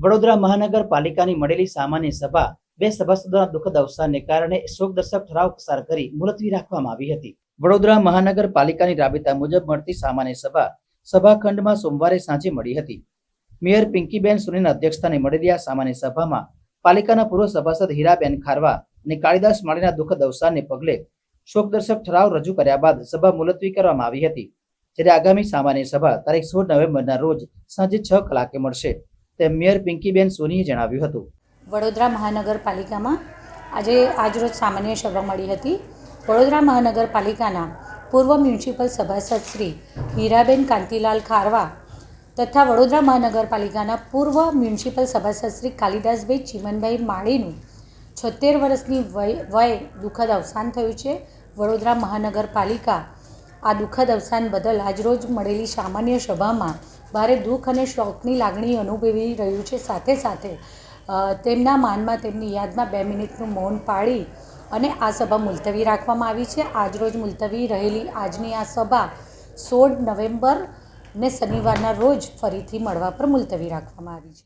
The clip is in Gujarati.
વડોદરા મહાનગરપાલિકાની મળેલી સામાન્ય સભા બે સભાસદોના દુઃખદ અવસાનને કારણે શોકદર્શક ઠરાવ પસાર કરી મુલતવી રાખવામાં આવી હતી. વડોદરા મહાનગરપાલિકાની રાબેતા મુજબ મળતી સામાન્ય સભા સભાખંડમાં સોમવારે સાંજે મળી હતી. મેયર પિંકીબેન સુનીના અધ્યક્ષસ્થાને મળેલી આ સામાન્ય સભામાં પાલિકાના પૂર્વ સભાસદ હીરાબેન ખારવા અને કાળીદાસ માળીના દુઃખદ અવસાનને પગલે શોકદર્શક ઠરાવ રજૂ કર્યા બાદ સભા મુલતવી કરવામાં આવી હતી. જ્યારે આગામી સામાન્ય સભા તારીખ સોળ નવેમ્બરના રોજ સાંજે છ કલાકે મળશે. તેમ મેયર પિંકીબેન સોનીએ જણાવ્યું હતું. વડોદરા મહાનગરપાલિકામાં આજે આજરોજ સામાન્ય સભા મળી હતી. વડોદરા મહાનગરપાલિકાના પૂર્વ મ્યુનિસિપલ સભાસદ શ્રી હીરાબેન કાંતિલાલ ખારવા તથા વડોદરા મહાનગરપાલિકાના પૂર્વ મ્યુનિસિપલ સભાસદ શ્રી કાલિદાસભાઈ ચીમનભાઈ માળીનું છોતેર વર્ષની વય વય દુઃખદ અવસાન થયું છે. વડોદરા મહાનગરપાલિકા આ દુઃખદ અવસાન બદલ આજરોજ મળેલી સામાન્ય સભામાં ભારે દુઃખ અને શોકની લાગણી અનુભવી રહ્યું છે. સાથે સાથે તેમના માનમાં તેમની યાદમાં બે મિનિટનું મૌન પાળી અને આ સભા મુલતવી રાખવામાં આવી છે. આજરોજ મુલતવી રહેલી આજની આ સભા સોળ નવેમ્બર ને શનિવારના રોજ ફરીથી મળવા પર મુલતવી રાખવામાં આવી છે.